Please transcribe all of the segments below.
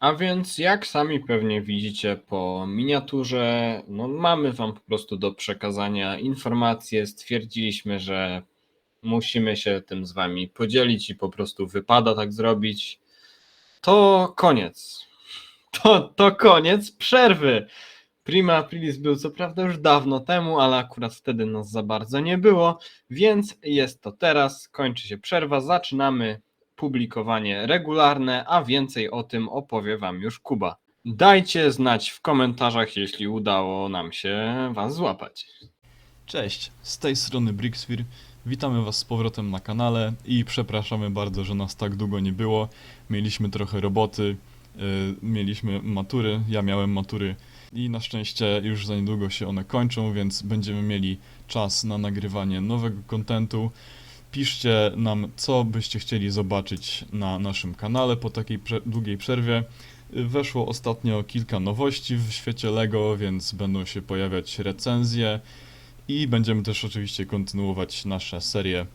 A więc, jak sami pewnie widzicie po miniaturze, no mamy Wam po prostu do przekazania informacje. Stwierdziliśmy, że musimy się tym z Wami podzielić i po prostu wypada tak zrobić. To koniec. To, to koniec przerwy. Prima Aprilis był co prawda już dawno temu, ale akurat wtedy nas za bardzo nie było, więc jest to teraz. Kończy się przerwa. Zaczynamy publikowanie regularne, a więcej o tym opowie Wam już Kuba. Dajcie znać w komentarzach, jeśli udało nam się Was złapać. Cześć, z tej strony Brixfir. Witamy Was z powrotem na kanale i przepraszamy bardzo, że nas tak długo nie było. Mieliśmy trochę roboty, yy, mieliśmy matury, ja miałem matury i na szczęście już za niedługo się one kończą, więc będziemy mieli czas na nagrywanie nowego kontentu. Piszcie nam, co byście chcieli zobaczyć na naszym kanale po takiej prze- długiej przerwie. Weszło ostatnio kilka nowości w świecie LEGO, więc będą się pojawiać recenzje. I będziemy też oczywiście kontynuować nasze serie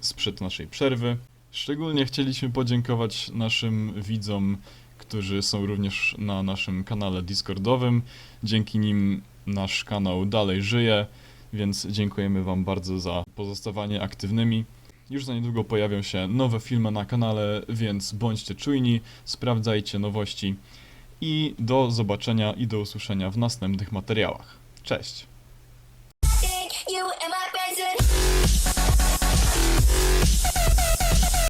sprzed naszej przerwy. Szczególnie chcieliśmy podziękować naszym widzom, którzy są również na naszym kanale Discordowym. Dzięki nim nasz kanał dalej żyje, więc dziękujemy Wam bardzo za pozostawanie aktywnymi. Już za niedługo pojawią się nowe filmy na kanale, więc bądźcie czujni, sprawdzajcie nowości i do zobaczenia i do usłyszenia w następnych materiałach. Cześć!